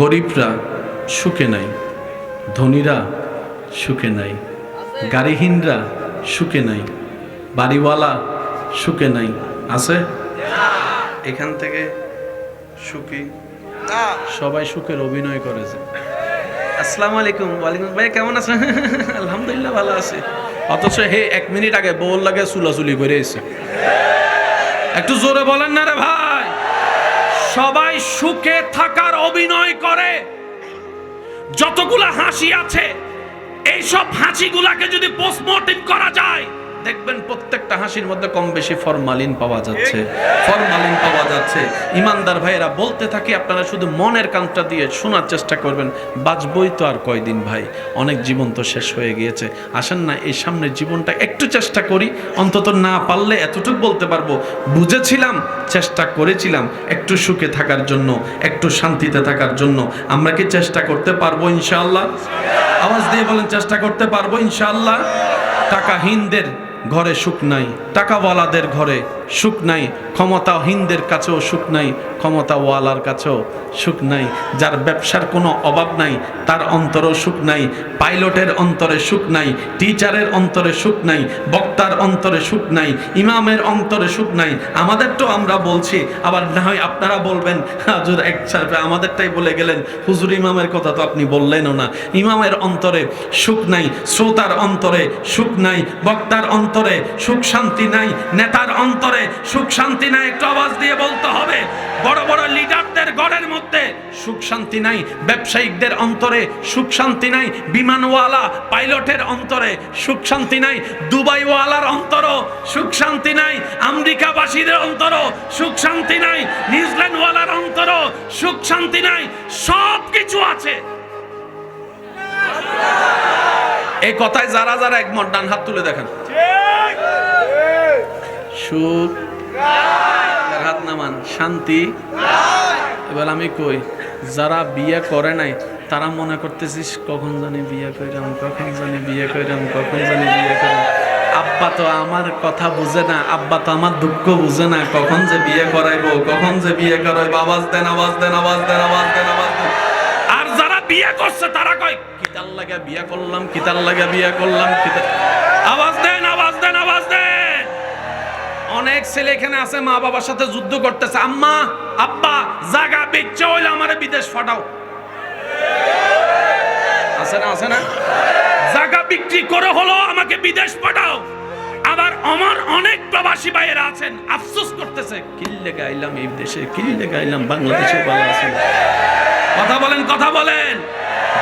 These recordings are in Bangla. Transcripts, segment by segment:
গরিবরা সুখে নাই, ধনীরা সুখে নাই, গাড়িহীনরা সুখে নাই, বাড়িওয়ালা সুখে নাই, আছে? এখান থেকে সুখী সবাই সুখের অভিনয় করেছে আসসালামু আলাইকুম, ওয়ালাইকুম ভাই, কেমন আছেন? আলহামদুলিল্লাহ ভালো আছে। অথচ হে, এক মিনিট আগে বউর লাগে চুলাচুলি করে এসে একটু জোরে বলেন না রে ভাই। সবাই সুখে থাকার অভিনয় করে। যতগুলা হাসি আছে এই সব হাসিগুলাকে যদি পোস্টমর্টেম করা যায় দেখবেন প্রত্যেকটা হাসির মধ্যে কম বেশি ফরমালিন পাওয়া যাচ্ছে। ফরমালিন যাচ্ছে ইমানদার ভাইয়েরা, বলতে থাকে, আপনারা শুধু মনের কানটা দিয়ে শোনার চেষ্টা করবেন, বাঁচবই তো আর কয়দিন ভাই? অনেক জীবন তো শেষ হয়ে গিয়েছে। আসেন না, এই সামনের জীবনটা একটু চেষ্টা করি। অন্তত না পারলে এতটুকু বলতে পারব, বুঝেছিলাম, চেষ্টা করেছিলাম, একটু সুখে থাকার জন্য, একটু শান্তিতে থাকার জন্য। আমরা কি চেষ্টা করতে পারব ইনশাআল্লাহ? আওয়াজ দিয়ে বলেন, চেষ্টা করতে পারব ইনশাআল্লাহ? টাকাহীনদের ঘরে সুখ নাই। টাকাওয়ালাদের ঘরে সুখ নাই। ক্ষমতাহীনদের কাছেও সুখ নাই। ক্ষমতাওয়ালার কাছেও সুখ নাই। যার ব্যবসার কোনো অভাব নাই, তার অন্তরেও সুখ নাই। পাইলটের অন্তরে সুখ নাই, টিচারের অন্তরে সুখ নাই, বক্তার অন্তরে সুখ নাই, ইমামের অন্তরে সুখ নাই। আমাদের তো আমরা বলছি, আবার না হয় আপনারা বলবেন, হাজুর, এক সাহেব আমাদেরটাই বলে গেলেন, হুজুর, ইমামের কথা তো আপনি বললেনও না। ইমামের অন্তরে সুখ নাই, শ্রোতার অন্তরে সুখ নাই, বক্তার অন্তরে সুখ শান্তি নাই, নেতার অন্তরে সুখ শান্তি নাই, একটু আওয়াজ দিয়ে বলতে হবে। বড় বড় লিডারদের গড়ের মধ্যে সুখ শান্তি নাই ব্যবসায়িকদের অন্তরে সুখ শান্তি নাই, বিমানওয়ালা পাইলটের অন্তরে সুখ শান্তি নাই, দুবাইওয়ালার অন্তরও সুখ শান্তি নাই, আমেরিকাবাসীদের অন্তরও সুখ শান্তি নাই, নিউজিল্যান্ডওয়ালার অন্তরও সুখ শান্তি নাই সব কিছু আছে। এই কথায় যারা যারা একমত, ডান হাত তুলে দেখেন। সুখ এর হাত নামান শান্তি। এবার আমি কই, যারা বিয়ে করে নাই, তারা মনে করতেছিস, কখন জানি বিয়ে কইরাম, কখন জানি বিয়ে কইরাম, কখন জানি বিয়ে কইরাম। আব্বা তো আমার কথা বুঝে না, আব্বা তো আমার দুঃখ বুঝে না, কখন যে বিয়ে করাইবো, কখন যে বিয়ে করাইবো? আওয়াজ দেন আওয়াজ দেন আওয়াজ দেন আওয়াজ দেন আওয়াজ দেন। আর যারা বিয়ে করছে, তারা কয়, কিতার লাগা বিয়ে করলাম, কিতার লাগা বিয়ে করলাম দেন আওয়াজ দেন। অনেক ছেলে এখানে আছে, মা বাবার সাথে যুদ্ধ করতেছে। আম্মা, আব্বা, জাগা, বিচ্ছে হইলে আমারে বিদেশ ফাটাও আছে না আছে না? জাগা বিক্রি করে হলো আমাকে বিদেশ পাঠাও। আবার আমার অনেক প্রবাসী ভাইয়েরা আছেন, আফসোস করতেছে কিল্লে গাইলাম এই দেশে কিল্লে গাইলাম বাংলাদেশে ভালো আছে কথা বলেন কথা বলেন।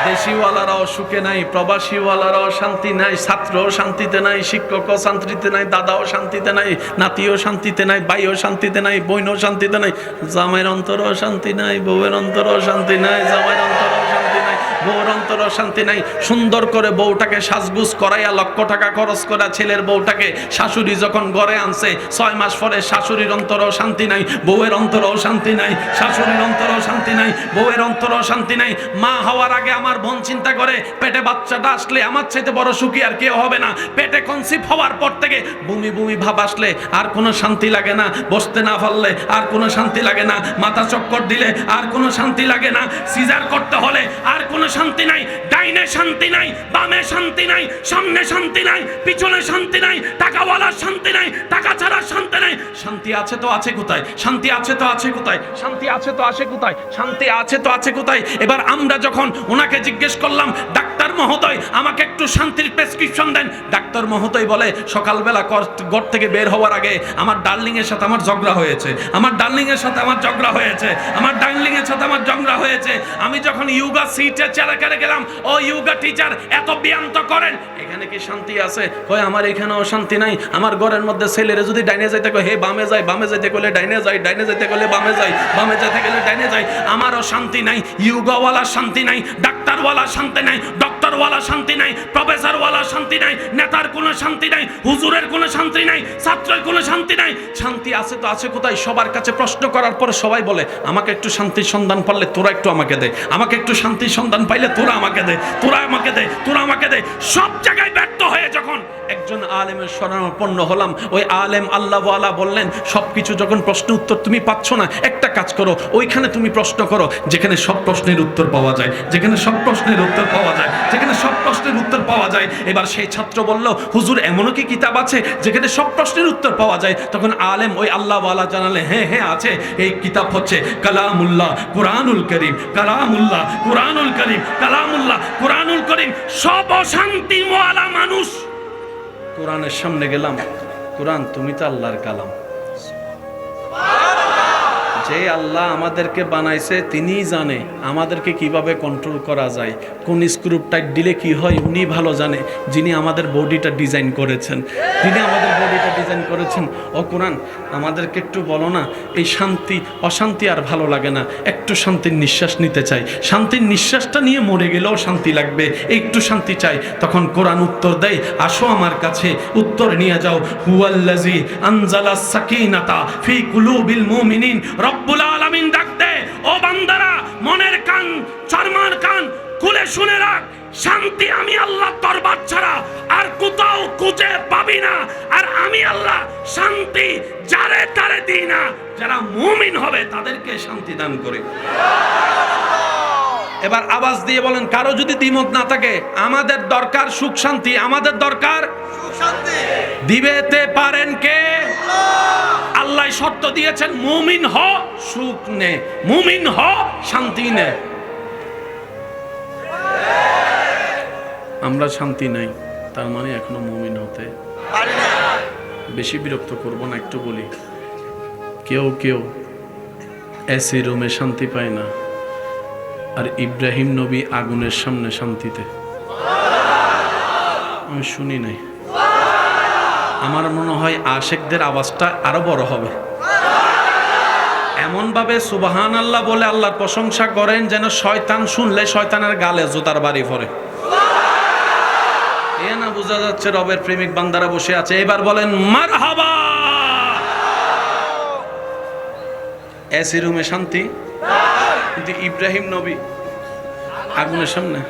দেশিওয়ালারাও সুখে নাই, প্রবাসীওয়ালারাও শান্তি নাই, ছাত্রও শান্তিতে নাই, শিক্ষকও শান্তিতে নাই, দাদাও শান্তিতে নাই, নাতিও শান্তিতে নাই, ভাইও শান্তিতে নাই, বোনও শান্তিতে নাই, জামাইয়ের অন্তরও শান্তি নাই, বউয়ের অন্তরও শান্তি নাই, জামাইয়ের অন্তরও বউর অন্তর শান্তি নাই। সুন্দর করে বউটাকে সাজগুজ করাইয়া লক্ষ টাকা খরচ করা ছেলের বউটাকে শাশুড়ি যখন ঘরে আনছে, ছয় মাস পরে শাশুড়ির অন্তরও শান্তি নাই, বউয়ের অন্তরও শান্তি নাই, শাশুড়ির অন্তরও শান্তি নাই, বউয়ের অন্তরও শান্তি নাই। মা হওয়ার আগে আমার বোন চিন্তা করে, পেটে বাচ্চাটা আসলে আমার চাইতে বড় সুখী আর কেউ হবে না। পেটে কনসিভ হওয়ার পর থেকে বমি বমি ভাব আসলে, আর কোনো শান্তি লাগে না। বসতে না পারলে আর কোনো শান্তি লাগে না। মাথা চক্কর দিলে আর কোনো শান্তি লাগে না। সিজার করতে হলে আর কোনো শান্তি নাই, ডাইনে শান্তি নাই, বামে শান্তি নাই, সামনে শান্তি নাই, পিছনে শান্তি নাই, টাকাওয়ালার শান্তি নাই, টাকা ছাড়া শান্তি নাই। শান্তি আছে তো আছে কোথায়? শান্তি আছে তো আছে কোথায়? শান্তি আছে তো আছে কোথায়? শান্তি আছে তো আছে কোথায়? এবার আমরা যখন ওনাকে জিজ্ঞেস করলাম, ডাক্তার মহোদয়, আমাকে একটু শান্তির প্রেসক্রিপশন দেন। ডাক্তার মহোদয় বলে, সকালবেলা ঘর থেকে বের হওয়ার আগে আমার ডার্লিং এর সাথে আমার ঝগড়া হয়েছে। আমার ডার্লিং এর সাথে আমার ঝগড়া হয়েছে। আমার ডার্লিং এর সাথে আমার ঝগড়া হয়েছে। আমি যখন ইয়োগা সিটে চেলা করে গেলাম, ও ইয়োগা টিচার এত ব্যায়াম করেন, এখানে কি শান্তি আছে? কয়, আমার এখানেও শান্তি নাই। আমার ঘরের মধ্যে ছেলেরা যদি ডাইনে যাইতে কয়, হে, বামে যাই, বামে যাইতে গেলে ডাইনে যাই, ডাইনে যাইতে গেলে বামে যাই, বামে যাইতে গেলে ডাইনে যাই। আমারও শান্তি নাই ইয়োগাওয়ালা শান্তি নাই ডাক্তারওয়ালা শান্তি নাই, ডক্টর ডক্টরওয়ালা শান্তি নাই প্রফেসর ওয়ালা শান্তি নাই, নেতার কোনো শান্তি নাই, হুজুরের কোনো শান্তি নাই, ছাত্রের কোনো শান্তি নাই। শান্তি আছে তো আছে কোথায়? সবার কাছে প্রশ্ন করার পরে সবাই বলে, আমাকে একটু শান্তির সন্ধান পারলে তোরা একটু আমাকে দে। আমাকে একটু শান্তির সন্ধান পাইলে তোরা আমাকে দে, তোরা আমাকে দে, তোরা আমাকে দে। সব জায়গায় ব্যর্থ হয়ে যখন একজন আলেমের শরণাপন্ন হলাম, ওই আলেম বললেন সব কিছু যখন প্রশ্ন উত্তর তুমি পাচ্ছ না, একটা কাজ করো, ওইখানে তুমি প্রশ্ন করো, যেখানে সব প্রশ্নের উত্তর পাওয়া যায়, যেখানে সব প্রশ্নের উত্তর পাওয়া যায়, যেখানে সব প্রশ্নের উত্তর পাওয়া যায়। এবার সেই ছাত্র বলল, হুজুর, এমনও কি কিতাব আছে, যেখানে সব প্রশ্নের উত্তর পাওয়া যায়? তখন আলেম ওই আল্লাহওয়ালা জানালে হ্যাঁ হ্যাঁ আছে, এই কিতাব হচ্ছে কালামুল্লাহ, কোরআনুল করিম, কালামুল্লাহ, কোরআনুল করিম, কালামুল্লাহ, কোরআনুল করিম, সব অশান্তি মোয়ালা মানুষ। কোরআনের সামনে গেলাম। কোরআন তুমি তো আল্লাহর কালাম। যে আল্লাহ আমাদেরকে বানাইছে তিনিই জানে আমাদেরকে কীভাবে কন্ট্রোল করা যায়। কোন স্ক্রুপ টাইট দিলে কি হয় উনি ভালো জানে, যিনি আমাদের বডিটা ডিজাইন করেছেন। যিনি আমাদের বডিটা ডিজাইন করেছেন। ও কোরআন, আমাদেরকে একটু বলো না, এই শান্তি, অশান্তি আর ভালো লাগে না। একটু শান্তির নিঃশ্বাস নিতে চাই। শান্তির নিঃশ্বাসটা নিয়ে মরে গেলেও শান্তি লাগবে। একটু শান্তি চাই। তখন কোরআন উত্তর দেয়, আসো আমার কাছে, উত্তর নিয়ে যাও। হুয়াল্লাজি আনজালা সাকিনাতা ফি কুলুবিল মুমিনিন। রব্বুল আলামিন ডাকতে, ও বান্দারা, মনের কান চর্মার কান খুলে শুনে রাখ। শান্তি আমি আল্লাহ তোর ছাড়া আর কোথাও খুঁজে পাবি না। আর আমি আল্লাহ শান্তি যারে তারে দিই না। যারা মুমিন হবে তাদেরকে শান্তি দান করে। এবার আওয়াজ দিয়ে বলেন কারও যদি দ্বিমত না থাকে আমাদের দরকার সুখ শান্তি আমাদের দরকার দিবেতে পারেন কে? আল্লাহ শর্ত দিয়েছেন মুমিন হ সুখ নে। মুমিন হ শান্তি নে। আমরা শান্তি নাই তার মানে এখনও মুমিন হতে বেশি বিরক্ত করব না একটু বলি। কেউ কেউ এসি রুমে শান্তি পায় না। আর ইব্রাহিম নবী আগুনের সামনে শান্তিতে। আমি শুনি নাই। আমার মনে হয় আশেকদের আওয়াজটা আরও বড় হবে। এমনভাবে সুবাহান আল্লাহ বলে আল্লাহর প্রশংসা করেন যেন শয়তান শুনলে শয়তানের গালে জুতার বাড়ি পড়ে এ না বোঝা যাচ্ছে রবের প্রেমিক বান্দারা বসে আছে। এবার বলেন মার হাবা এসি রুমে শান্তি? কিন্তু ইব্রাহিম নবী আগুনের সামনে।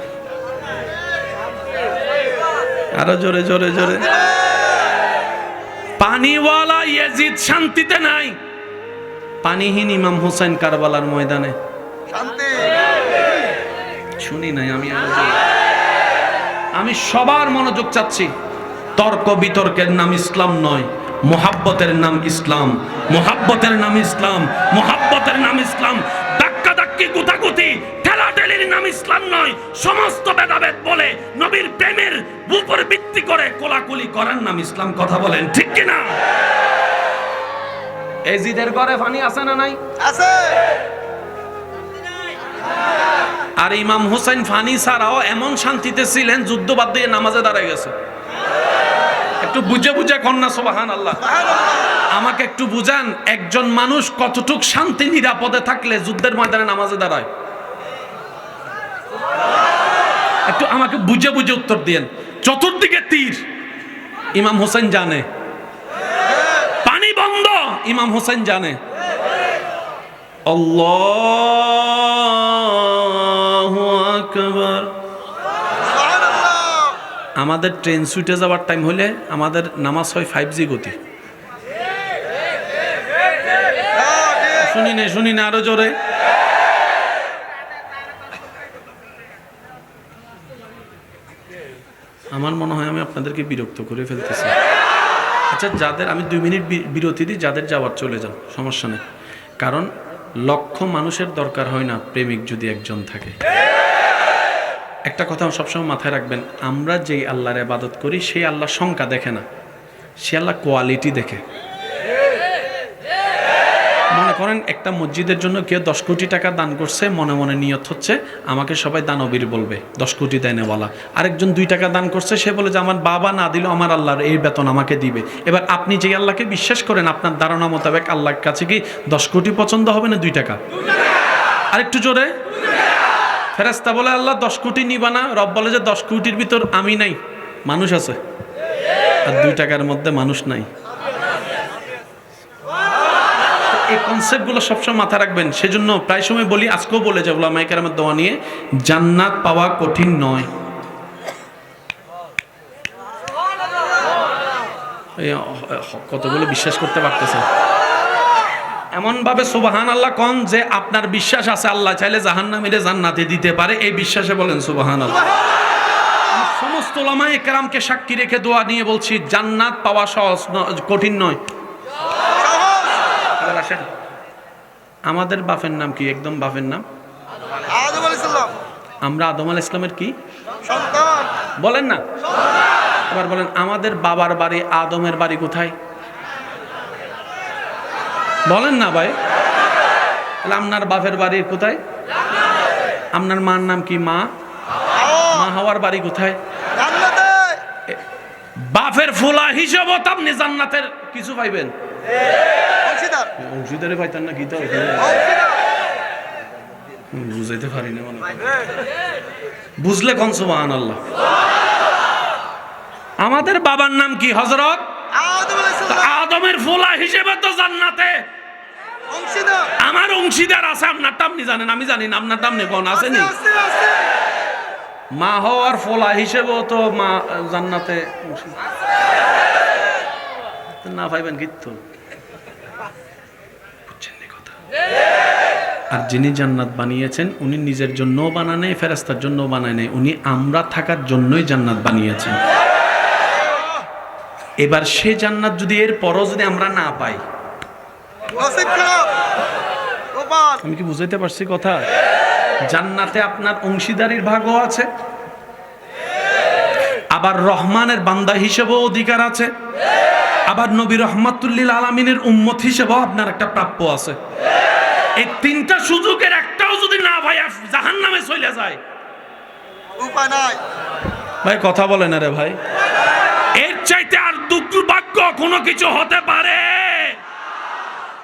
আরও জোরে জোরে জোরে। পানিওয়ালা ইয়াজিদ শান্তিতে নাই। পানিহীন ইমাম হোসেন কারবালার ময়দানে। শান্তি। শুনি নাই আমি আমি সবার মনোযোগ চাচ্ছি। তর্ক বিতর্কের নাম ইসলাম নয় মোহাব্বতের নাম ইসলাম। মোহাব্বতের নাম ইসলাম মোহাব্বতের নাম ইসলাম। ধাক্কি গুতাগুতি ঠেলাঠেলির নাম ইসলাম নয় সমস্ত ভেদাভেদ বলে নবীর প্রেমের উপর ভিত্তি করে কোলাকুলি করার নাম ইসলাম কথা বলেন ঠিক কিনা এজিদের ঘরে পানি আছে না নাই? আছে। আর ইমাম হুসাইন ফানি ছাড়াও এমন শান্তিতে ছিলেন যুদ্ধ বাদ দিয়ে নামাজে দাঁড়ায় গেছে। একটু বুঝে বুঝে কন্যা সোবাহান আল্লাহ আমাকে একটু বুঝান, একজন মানুষ কতটুক শান্তি নিরাপদে থাকলে যুদ্ধের ময়দানে নামাজে দাঁড়ায়? একটু আমাকে বুঝে বুঝে উত্তর দিয়েন। চতুর্দিকে তীর, ইমাম হোসেন জানে। পানি বন্ধ, ইমাম হোসেন জানে। আল্লাহু! আমাদের ট্রেন সুইটে যাওয়ার টাইম হলে আমাদের নামাজ হয় ফাইভ জি গতি। শুনি না শুনি না আরও জোরে। আমার মনে হয় আমি আপনাদেরকে বিরক্ত করে ফেলতেছি। আচ্ছা যাদের, আমি দুই মিনিট বিরতি দিই, যাদের যাওয়ার চলে যান, সমস্যা নেই। কারণ লক্ষ মানুষের দরকার হয় না প্রেমিক যদি একজন থাকে। একটা কথা সবসময় মাথায় রাখবেন, আমরা যেই আল্লাহর আবাদত করি, সেই আল্লাহ সংখ্যা দেখে না। সে আল্লাহ কোয়ালিটি দেখে। মনে করেন একটা মসজিদের জন্য কেউ দশ কোটি টাকা দান করছে, মনে মনে নিয়ত হচ্ছে, আমাকে সবাই দানবীর বলবে, দশ কোটি দেয় নেওয়ালা আরেকজন দুই টাকা দান করছে, সে বলে যে, আমার বাবা না দিলেও আমার আল্লাহর এই বেতন আমাকে দিবে। এবার আপনি যে আল্লাহকে বিশ্বাস করেন, আপনার ধারণা মোতাবেক আল্লাহর কাছে কি দশ কোটি পছন্দ হবে না দুই টাকা? আরেকটু জোরে। ফেরেস্তা বলে, আল্লাহ, দশ কোটি নিবা না। রব বলে যে, দশ কোটির ভিতর আমি নাই, মানুষ আছে। আর দুই টাকার মধ্যে মানুষ নাই। এই কনসেপ্টগুলো সবসময় মাথা রাখবেন। সেজন্য প্রায় সময় বলি, আজকেও বলে যাব মাইকারামের দোয়া নিয়ে, জান্নাত পাওয়া কঠিন নয়। কতগুলো বিশ্বাস করতে পারতেছে। এমন ভাবে সুবাহান আল্লাহ কন যে আপনার বিশ্বাস আছে আল্লাহ চাইলে জাহান্নামীরে জান্নাতে দিতে পারে। এই বিশ্বাসে বলেন সুবাহান আল্লাহ সমস্ত ওলামায়ে কেরামকে সাক্ষী রেখে দোয়া নিয়ে বলছি জান্নাত পাওয়া সহজ কঠিন নয়। আসেন। আমাদের বাপের নাম কি? একদম বাপের নাম? আমরা আদম আল ইসলামের কি? বলেন না। এবার বলেন আমাদের বাবার বাড়ি আদমের বাড়ি কোথায়? বলেন না ভাই। তাহলে আপনার বাপের বাড়ি কোথায়? আপনার মার নাম কি মা? মা হওয়ার বাড়ি কোথায়? বাপের ফুলা হিসেবে আপনি জান্নাতের কিছু পাইবেন। অংশীদার। পাইতেন না গীতা বুঝাইতে পারি না মনে বুঝলে কোন সুবাহান আল্লাহ আমাদের বাবার নাম কি হজরত আদমের ফোলা হিসেবে তো জান্নাতে। আমার অংশীদার আছে আপনারটা আপনি জানেন আমি জানি না আপনারটা আপনি কোন আছে নি? মা হওয়ার ফোলা হিসেবেও তো মা জান্নাতে না পাইবেন কিন্তু বুঝছেন কথা? আর যিনি জান্নাত বানিয়েছেন উনি নিজের জন্যও বানান নেই ফেরাস্তার জন্যও বানায় নেই উনি আমরা থাকার জন্যই জান্নাত বানিয়েছেন। এবার সে জান্নাত যদি এর পরও যদি আমরা না পাই। আমি কি বুঝাইতে পারছি কথা? জান্নাতে আপনার অংশীদারির ভাগও আছে। আবার রহমানের বান্দা হিসেবেও অধিকার আছে। আবার নবী রহমাতুল্লিল আলমিনের উম্মত হিসেবেও আপনার একটা প্রাপ্য আছে। এই তিনটা সুযোগের একটাও যদি না ভাই জাহান নামে চলে যায়। উপায় নাই। ভাই কথা বলে না রে ভাই। চাইতে আর দুর্ভাগ্য কোনো কিছু হতে পারে।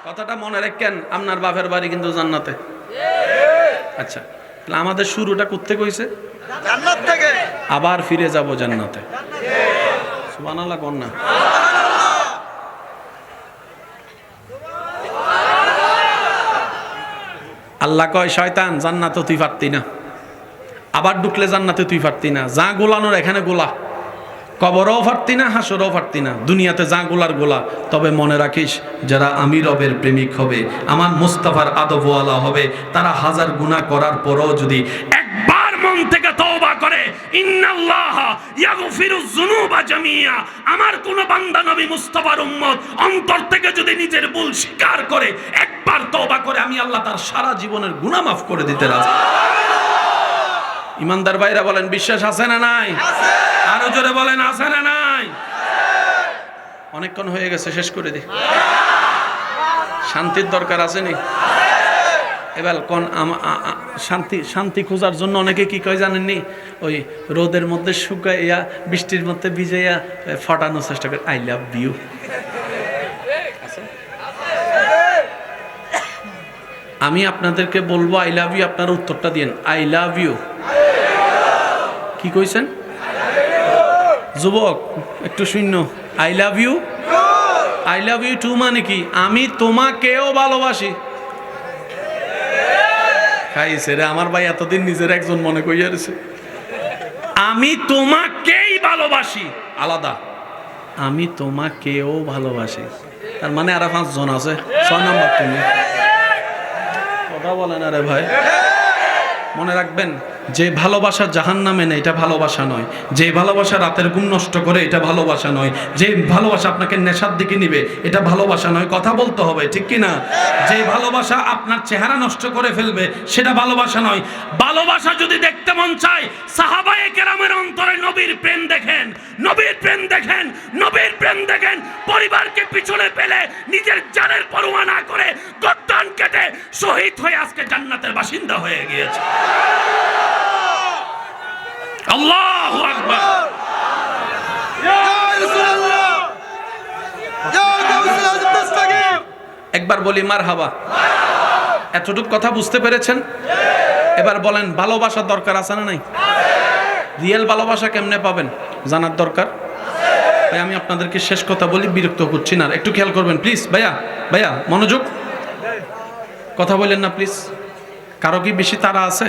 কথাটা মনে রাখেন আপনার বাপের বাড়ি কিন্তু জান্নাতে। আচ্ছা তাহলে আমাদের শুরুটা করতে কইছে জান্নাত থেকে। আবার ফিরে যাব জান্নাতে। সুবহানাল্লাহ কোন না? আল্লাহ কয় শয়তান জান্নাতে তুই পারতি না। আবার ঢুকলে জান্নাতে তুই পারতি না। যা গোলানোর এখানে গোলা। কবরও ফারতি না, হাসরও ফারতি না। দুনিয়াতে যা গোলার গোলা, তবে মনে রাখিস, যারা আমি রবের প্রেমিক হবে, আমার মুস্তাফার আদবওয়ালা হবে, তারা হাজার গুণা করার পরও যদি একবার মন থেকে তওবা করে, ইন্নাল্লাহ ইয়াগফিরুজ যুনুবা জামিয়া, আমার কোন বান্দা নবী মুস্তাফার উম্মত অন্তর থেকে যদি নিজের ভুল স্বীকার করে, একবার তওবা করে, আমি আল্লাহ তার সারা জীবনের গুনাহ মাফ করে দিতে রাজি। ইমানদার ভাইরা বলেন, বিশ্বাস আছে না নাই? আরও জোরে বলেন, আছে না নাই? অনেকক্ষণ হয়ে গেছে, শেষ করে দি। শান্তির দরকার আছে নি? এবার কোন শান্তি শান্তি খোঁজার জন্য অনেকে কি কয় জানেননি ওই রোদের মধ্যে শুকাইয়া, বৃষ্টির মধ্যে ভিজাইয়া ফটানোর চেষ্টা করে আই লাভ ইউ আমি আপনাদেরকে বলব আই লাভ ইউ আপনার উত্তরটা দিন আই লাভ ইউ কি কইছেন? যুবক, একটু শূন্য। I love you I love you too মানে কি? আমি তোমাকেও ভালোবাসি। খাইছে রে, আমার ভাই এতদিন নিজের একজন মনে কইয়া রয়েছে আমি তোমাকেই ভালোবাসি। আলাদা। আমি তোমাকেও ভালোবাসি। তার মানে আর পাঁচজন আছে। ছয় নম্বর তুমি। কথা বলেন আরে ভাই। মনে রাখবেন যে ভালোবাসা জাহান নামে না এটা ভালোবাসা নয়। যে ভালোবাসা রাতের ঘুম নষ্ট করে, এটা ভালোবাসা নয়। যে ভালোবাসা আপনাকে নেশার দিকে নিবে, এটা ভালোবাসা নয়। কথা বলতে হবে, ঠিক কি না যে ভালোবাসা আপনার চেহারা নষ্ট করে ফেলবে, সেটা ভালোবাসা নয়। ভালোবাসা যদি দেখতে মন চায়, সাহাবায়ে কেরামের অন্তরে নবীর প্রেম দেখেন, নবীর প্রেম দেখেন, নবীর প্রেম দেখেন, পরিবারকে পিছনে ফেলে, নিজের জানের পরোয়া না করে, গদ্দান কেটে শহীদ হয়ে আজকে জান্নাতের বাসিন্দা হয়ে গিয়েছে। আল্লাহু একবার বলি মার হাবা এতটুক কথা বুঝতে পেরেছেন? এবার বলেন, ভালোবাসার দরকার আছে না নাই? রিয়েল ভালোবাসা কেমনে পাবেন? জানার দরকার? ভাই, আমি আপনাদেরকে শেষ কথা বলি, বিরক্ত করছি না। একটু খেয়াল করবেন প্লিজ ভাইয়া ভাইয়া, মনোযোগ। কথা বললেন না প্লিজ কারও কি বেশি তারা আছে?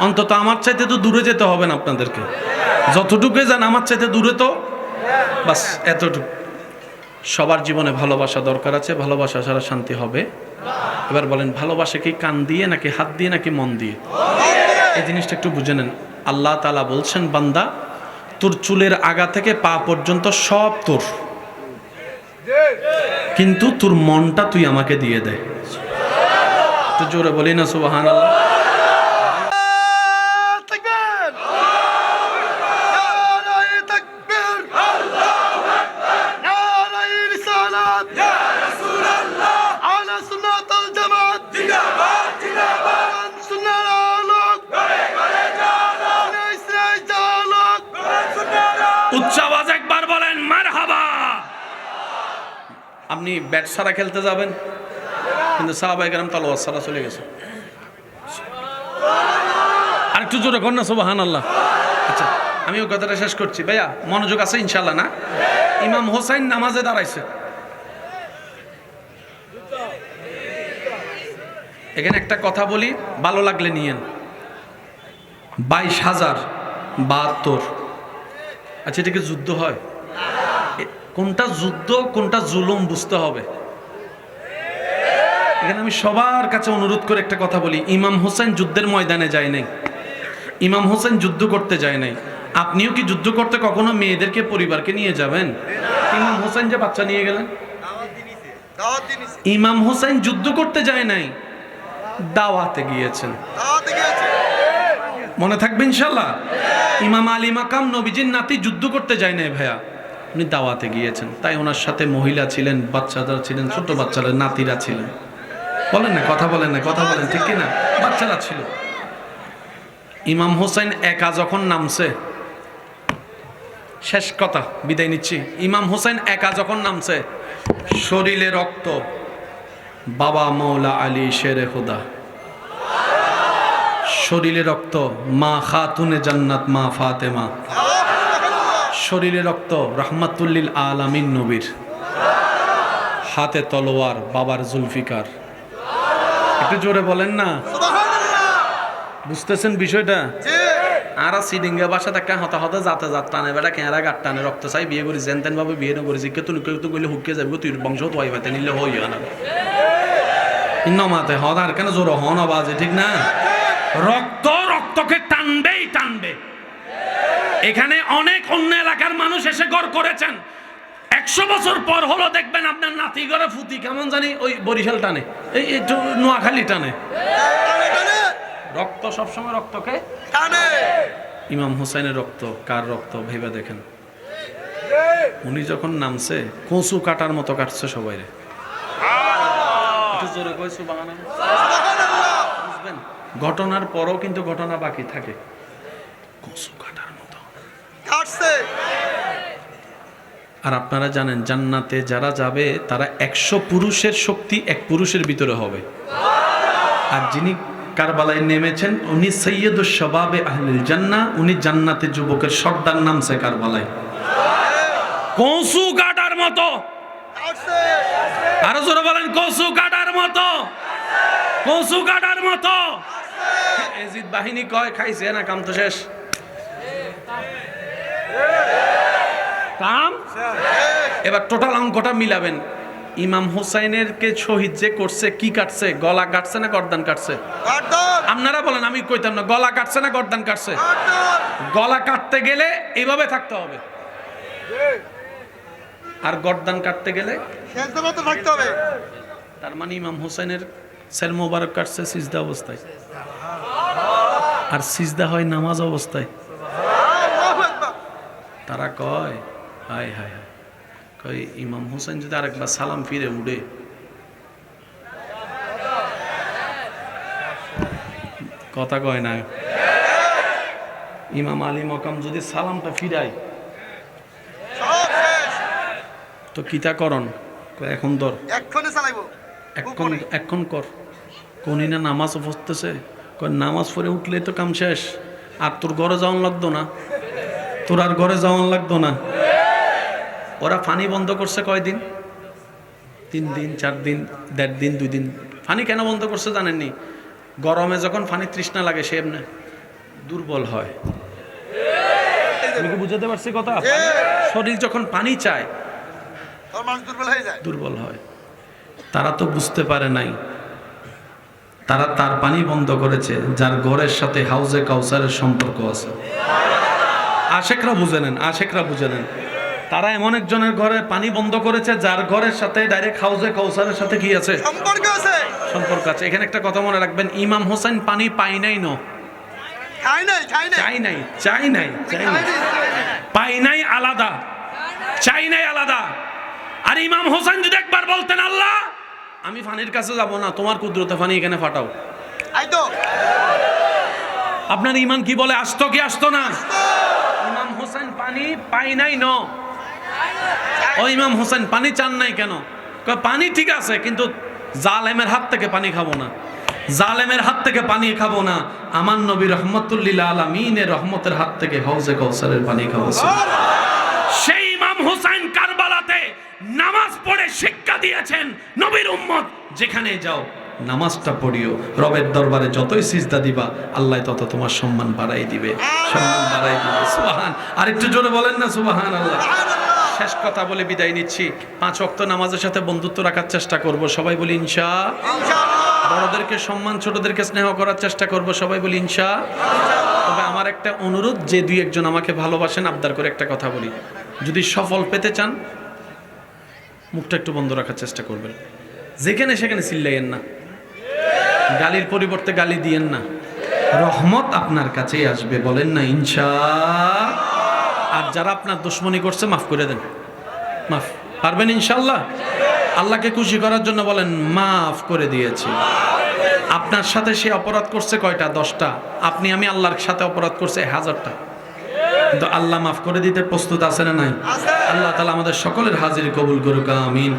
অন্তত আমার চাইতে তো দূরে যেতে হবে না আপনাদেরকে। যতটুকু যান আমার চাইতে দূরে তো। বাস এতটুকু। সবার জীবনে ভালোবাসা দরকার আছে, ভালোবাসা ছাড়া শান্তি হবে। এবার বলেন, ভালোবাসা কি কান দিয়ে নাকি হাত দিয়ে নাকি মন দিয়ে? এই জিনিসটা একটু বুঝে নেন। আল্লাহ তালা বলছেন, বান্দা, তোর চুলের আগা থেকে পা পর্যন্ত সব তোর। কিন্তু তোর মনটা তুই আমাকে দিয়ে দে। একটু জোরে বলি না সুবাহান আল্লাহ সারা খেলতে যাবেন। কিন্তু সাহাবাই গ্রাম তালোয়ার সারা চলে গেছে। আর একটু জোরে কর না সুবাহান আল্লাহ আচ্ছা আমি ওই কথাটা শেষ করছি। ভাইয়া, মনোযোগ আছে ইনশাল্লাহ না? ইমাম হোসাইন নামাজে দাঁড়াইছে। এখানে একটা কথা বলি, ভালো লাগলে নিয়েন। বাইশ হাজার বাহাত্তর। আচ্ছা এটা কি যুদ্ধ হয়? কোনটা যুদ্ধ, কোনটা জুলুম বুঝতে হবে। এখানে আমি সবার কাছে অনুরোধ করে একটা কথা বলি। ইমাম হোসেন যুদ্ধের ময়দানে যায় নাই। ইমাম হোসেন যুদ্ধ করতে যায় নাই। আপনিও কি যুদ্ধ করতে কখনো মেয়েদেরকে, পরিবারকে নিয়ে যাবেন? ইমাম হোসেন যে বাচ্চা নিয়ে গেলেন। ইমাম হোসেন যুদ্ধ করতে যায় নাই। দাওয়াতে গিয়েছেন। মনে থাকবে ইনশাল্লাহ? ইমাম আলী মাকাম নবীজির নাতি যুদ্ধ করতে যায় নাই ভাইয়া। উনি দাওয়াতে গিয়েছেন। তাই ওনার সাথে মহিলা ছিলেন, বাচ্চারা ছিলেন, ছোট বাচ্চারা, নাতিরা ছিলেন। বলেন না, কথা বলেন না, কথা বলেন, ঠিক কিনা? বাচ্চারা ছিল। ইমাম হোসেন একা যখন নামছে, শেষ কথা, বিদায় নিচ্ছি। ইমাম হোসেন একা যখন নামছে, শরীরে রক্ত। বাবা মৌলা আলী, শেরে খুদা। শরীরে রক্ত, মা খাতুনে জান্নাত, মা ফাতেমা। শরীরে রক্ত রহমাতুল্লিল আলামিন নবীর। হাতে তলোয়ার বাবার জুলফিকার। একটু জোরে বলেন না। বুঝতেছেন বিষয়টা? আর সিডিঙ্গে বাসা থাকে হতা হতা যাতে যাত টানে বেটা কেঁরা গাট টানে রক্ত চাই বিয়ে করি যেন তেন ভাবে বিয়ে না করেছি কে তুই তো কইলে হুকে যাবি তুই বংশ তো আই পাতে নিলে হই না নমাতে আর কেন জোর হন আওয়াজে ঠিক না? রক্ত রক্তকে টানবেই টানবে। এখানে অনেক অন্য এলাকার মানুষ এসে গড় করেছেন। একশো বছর পর হলো দেখবেন আপনার নাতি ঘরে ফুতি, কেমন জানি ওই বরিশাল টানে, এই একটু নোয়াখালী টানে। রক্ত সবসময় রক্তকে টানে ইমাম হুসাইনের রক্ত, কার রক্ত ভেবে দেখেন। উনি যখন নামছে, কচু কাটার মতো কাটছে সবাই রে। ঘটনার পরও কিন্তু ঘটনা বাকি থাকে। কচু কাটার মতো কাটছে আর আপনারা জানেন, জান্নাতে যারা যাবে, তারা একশো পুরুষের শক্তি এক পুরুষের ভিতরে হবে। আর যিনি কারবালায় নেমেছেন, উনি সৈয়দ শবাবে আহলিল জান্না উনি জান্নাতে যুবকের সর্দার নামছে কারবালায়। কৌসু কাটার মতো। আরও জোরে বলেন কৌসু কাটার মতো। কৌসু কাটার মতো। এজিদ বাহিনী কয়, খাইছে না, কাম তো শেষ। কাম? এবার টোটাল অঙ্কটা মিলাবেন। ইমাম হুসাইনের কে শহীদ যে করছে কি কাটছে? গলা কাটছে না গর্দান কাটছে? আপনারা বলেন আমি কইতাম না গলা কাটছে না গর্দান কাটছে? গলা কাটতে গেলে এইভাবে থাকতে হবে। আর গর্দান কাটতে গেলে? থাকতে হবে। তার মানে ইমাম হোসেনের সেল মোবারক কাটছে সিজদা অবস্থায়। আর সিজদা হয় নামাজ অবস্থায়। তারা কয় হায় হায় হায়। কয় ইমাম হোসেন যদি আরেকবার সালাম ফিরে উঠে। কথা কয় না। ইমাম আলী মকাম যদি সালামটা শেষ তো কিতা করন এখন ধর। এখন এখন কর। কোনি না নামাজ পড়তেছে কয় নামাজ পড়ে উঠলেই তো কাম শেষ। আর তোর ঘরে যাওয়ান লাগতো না? তোর আর ঘরে যাওয়ান লাগতো না? ওরা ফানি বন্ধ করছে কয়দিন? তিন দিন চার দিন দেড় দিন দুই দিন। ফানি কেন বন্ধ করছে জানেননি? গরমে যখন ফানি তৃষ্ণা লাগে সে এমনি দুর্বল হয়। বুঝাতে পারছি কথা? শরীর যখন পানি চায় দুর্বল হয়ে যায়। দুর্বল হয়। তারা তো বুঝতে পারে নাই। তারা তার পানি বন্ধ করেছে যার ঘরের সাথে হাউজে কাউসারের সম্পর্ক আছে। আশেকরা বুঝে নেন আশেকরা বুঝে নেন। তারা এমন একজনের ঘরে পানি বন্ধ করেছে যার ঘরের সাথে ডাইরেক্ট হাউজে কাউসারের সাথে কি আছে? সম্পর্ক আছে। সম্পর্ক আছে। এখানে একটা কথা মনে রাখবেন ইমাম হোসেন পানি পাই নাই ন? চাই নাই চাই নাই। চাই নাই। পাই নাই আলাদা চাই নাই আলাদা। আর ইমাম হোসেন যদি একবার বলতেন আল্লাহ আমি ফানির কাছে যাব না তোমার কুদরতে ফানি এখানে ফাটাও। আপনার ইমান কি বলে আসতো কি আসতো না? ইমাম হোসেন পানি পাই নাই ন? ও ইমাম হোসেন, পানি চান নাই কেন? পানি ঠিক আছে, কিন্তু জালেমের হাত থেকে পানি খাব না। জালেমের হাত থেকে পানি খাব না। আমার নবী রহমতুল্লিল আলমিনের রহমতের হাত থেকে হৌজে কৌসারের পানি খাব সেই ইমাম হুসাইন কারবালাতে নামাজ পড়ে শিক্ষা দিয়েছেন নবীর উম্মত, যেখানে যাও, নামাজটা পড়িও। রবের দরবারে যতই সিজদা দিবা, আল্লাহ তত তোমার সম্মান বাড়াই দিবে। সম্মান বাড়াই দিবে। সুবাহান, আরেকটু জোরে বলেন না সুবাহান আল্লাহ শেষ কথা বলে বিদায় নিচ্ছি। পাঁচ অক্ত নামাজের সাথে বন্ধুত্ব রাখার চেষ্টা করব। সবাই বলি ইনশা। বড়দেরকে সম্মান ছোটদেরকে স্নেহ করার চেষ্টা করব। সবাই বলি ইনশা। তবে আমার একটা অনুরোধ যে দুই একজন আমাকে ভালোবাসেন আবদার করে একটা কথা বলি। যদি সফল পেতে চান মুখটা একটু বন্ধ রাখার চেষ্টা করবেন। যেখানে সেখানে চিল্লাইয়েন না। গালির পরিবর্তে গালি দিয়েন না। রহমত আপনার কাছেই আসবে বলেন না ইনশা। আর যারা আপনার দুশ্মনী করছে, মাফ করে দেন। মাফ। পারবেন ইনশাল্লাহ? আল্লাহকে খুশি করার জন্য বলেন, মাফ করে দিয়েছি। আপনার সাথে সে অপরাধ করছে কয়টা? দশটা। আপনি, আমি আল্লাহর সাথে অপরাধ করছে হাজারটা। কিন্তু আল্লাহ মাফ করে দিতে প্রস্তুত আছে না নাই? আল্লাহ তালা আমাদের সকলের হাজির কবুল করুক, আমিন।